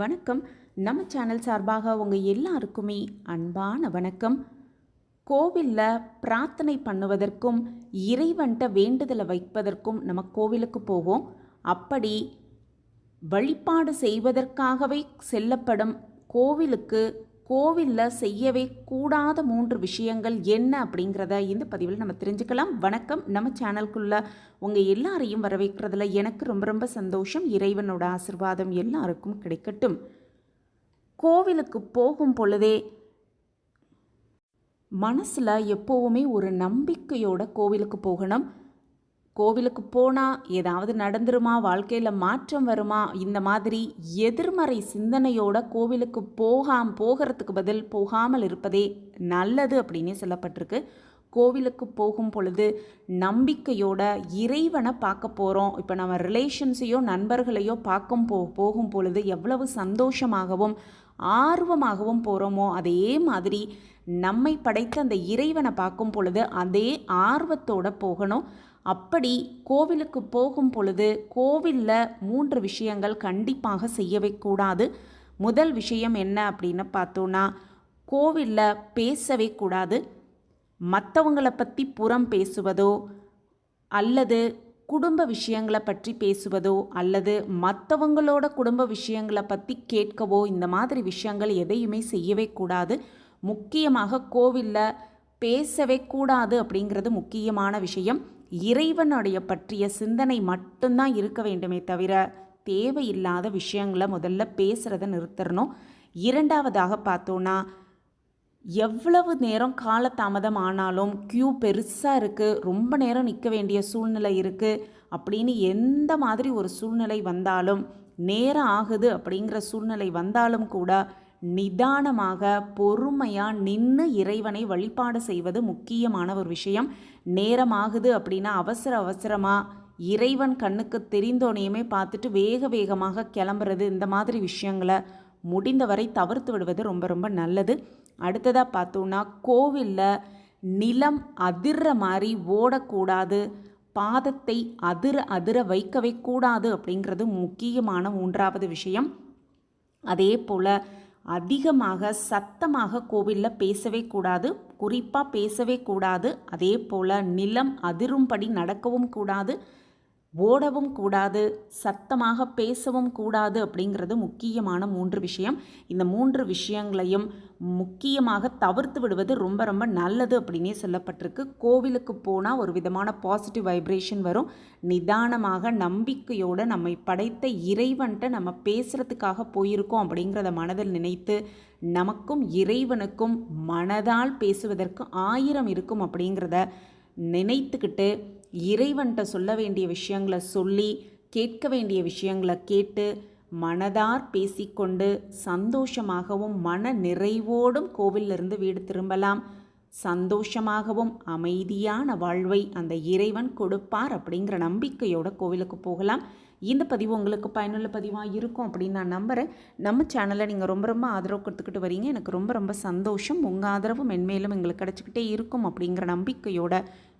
வணக்கம். நம்ம சேனல் சார்பாக உங்கள் எல்லாருக்குமே அன்பான வணக்கம். கோவிலில் பிரார்த்தனை பண்ணுவதற்கும் இறைவன்ட்ட வேண்டுதலை வைப்பதற்கும் நம்ம கோவிலுக்கு போவோம். அப்படி வழிபாடு செய்வதற்காகவே செல்லப்படும் கோவிலுக்கு கோவிலில் செய்யவே கூடாத மூன்று விஷயங்கள் என்ன அப்படிங்கிறத இந்த பதிவில் நம்ம தெரிஞ்சுக்கலாம். வணக்கம். நம்ம சேனலுக்குள்ள உங்கள் எல்லாரையும் வரவேற்கிறதுல எனக்கு ரொம்ப ரொம்ப சந்தோஷம். இறைவனோட ஆசிர்வாதம் எல்லாருக்கும் கிடைக்கட்டும். கோவிலுக்கு போகும் பொழுதே மனசில் எப்போவுமே ஒரு நம்பிக்கையோட கோவிலுக்கு போகணும். கோவிலுக்கு போனால் ஏதாவது நடந்துருமா? வாழ்க்கையில் மாற்றம் வருமா? இந்த மாதிரி எதிர்மறை சிந்தனையோட கோவிலுக்கு போகாம் போகிறதுக்கு பதில் போகாமல் இருப்பதே நல்லது அப்படின்னு சொல்லப்பட்டிருக்கு. கோவிலுக்கு போகும் பொழுது நம்பிக்கையோட இறைவனை பார்க்க போகிறோம் இப்போ நம்ம ரிலேஷன்ஸையோ நண்பர்களையோ பார்க்கும் போ போகும் பொழுது எவ்வளவு சந்தோஷமாகவும் ஆர்வமாகவும் போகிறோமோ அதே மாதிரி நம்மை படைத்த அந்த இறைவனை பார்க்கும் பொழுது அதே ஆர்வத்தோட போகணும். அப்படி கோவிலுக்கு போகும் பொழுது கோவிலில் மூன்று விஷயங்கள் கண்டிப்பாக செய்யவே கூடாது முதல் விஷயம் என்ன அப்படின்னு பார்த்தோன்னா கோவிலில் பேசவே கூடாது. மற்றவங்களை பற்றி புறம் பேசுவதோ அல்லது குடும்ப விஷயங்களை பற்றி பேசுவதோ அல்லது மற்றவங்களோட குடும்ப விஷயங்களை பற்றி கேட்கவோ இந்த மாதிரி விஷயங்கள் எதையுமே செய்யவே கூடாது. முக்கியமாக கோவிலில் பேசவே கூடாது அப்படிங்கிறது முக்கியமான விஷயம். இறைவனுடைய பற்றிய சிந்தனை மட்டும்தான் இருக்க வேண்டுமே தவிர தேவையில்லாத விஷயங்களை முதல்ல பேசுகிறத நிறுத்தரணும் இரண்டாவதாக பார்த்தோன்னா எவ்வளவு நேரம் காலதாமதம் ஆனாலும் க்யூ பெருசாக இருக்குது ரொம்ப நேரம் நிற்க வேண்டிய சூழ்நிலை இருக்குது அப்படின்னு எந்த மாதிரி ஒரு சூழ்நிலை வந்தாலும் நேரம் ஆகுது அப்படிங்கிற சூழ்நிலை வந்தாலும் கூட நிதானமாக பொறுமையாக நின்று இறைவனை வழிபாடு செய்வது முக்கியமான ஒரு விஷயம். நேரமாகுது அப்படின்னா அவசர அவசரமாக இறைவன் கண்ணுக்கு தெரிந்தோனையுமே பார்த்துட்டு வேக வேகமாக கிளம்புறது இந்த மாதிரி விஷயங்களை முடிந்தவரை தவிர்த்து விடுவது ரொம்ப ரொம்ப நல்லது. அடுத்ததாக பார்த்தோன்னா கோவிலில் நிலம் அதிர்ற மாதிரி ஓடக்கூடாது பாதத்தை அதிர அதிர வைக்கவே கூடாது அப்படிங்கிறது முக்கியமான மூன்றாவது விஷயம். அதே போல் அதிகமாக சத்தமாக கோவிலில் பேசவே கூடாது குறிப்பாக பேசவே கூடாது. அதே போல் நிலம் அதிரும்படி நடக்கவும் கூடாது. ஓடவும் கூடாது சத்தமாக பேசவும் கூடாது அப்படிங்கிறது முக்கியமான மூன்று விஷயம். இந்த மூன்று விஷயங்களையும் முக்கியமாக தவிர்த்து விடுவது ரொம்ப ரொம்ப நல்லது அப்படின்னே சொல்லப்பட்டிருக்கு. கோவிலுக்கு போனால் ஒரு விதமான பாசிட்டிவ் வைப்ரேஷன் வரும். நிதானமாக நம்பிக்கையோடு நம்மை படைத்த இறைவன்ட்ட நம்ம பேசுகிறதுக்காக போயிருக்கோம் அப்படிங்கிறத மனதில் நினைத்து நமக்கும் இறைவனுக்கும் மனதால் பேசுவதற்கு ஆயிரம் இருக்கும் அப்படிங்கிறத நினைத்துக்கிட்டு இறைவன்கிட்ட சொல்ல வேண்டிய விஷயங்களை சொல்லி கேட்க வேண்டிய விஷயங்களை கேட்டு மனதார் பேசிக்கொண்டு சந்தோஷமாகவும் மன நிறைவோடும் கோவிலிருந்து வீடு திரும்பலாம். சந்தோஷமாகவும் அமைதியான வாழ்வை அந்த இறைவன் கொடுப்பார் அப்படிங்கிற நம்பிக்கையோட கோவிலுக்கு போகலாம். இந்த பதிவு உங்களுக்கு பயனுள்ள பதிவாக இருக்கும் அப்படின்னு நான் நம்புகிறேன் நம்ம சேனலை நீங்கள் ரொம்ப ரொம்ப ஆதரவு கொடுத்துக்கிட்டு வரீங்க. எனக்கு ரொம்ப ரொம்ப சந்தோஷம். உங்கள் ஆதரவு மென்மேலும் எங்களுக்கு கிடச்சிக்கிட்டே இருக்கும் அப்படிங்கிற நம்பிக்கையோட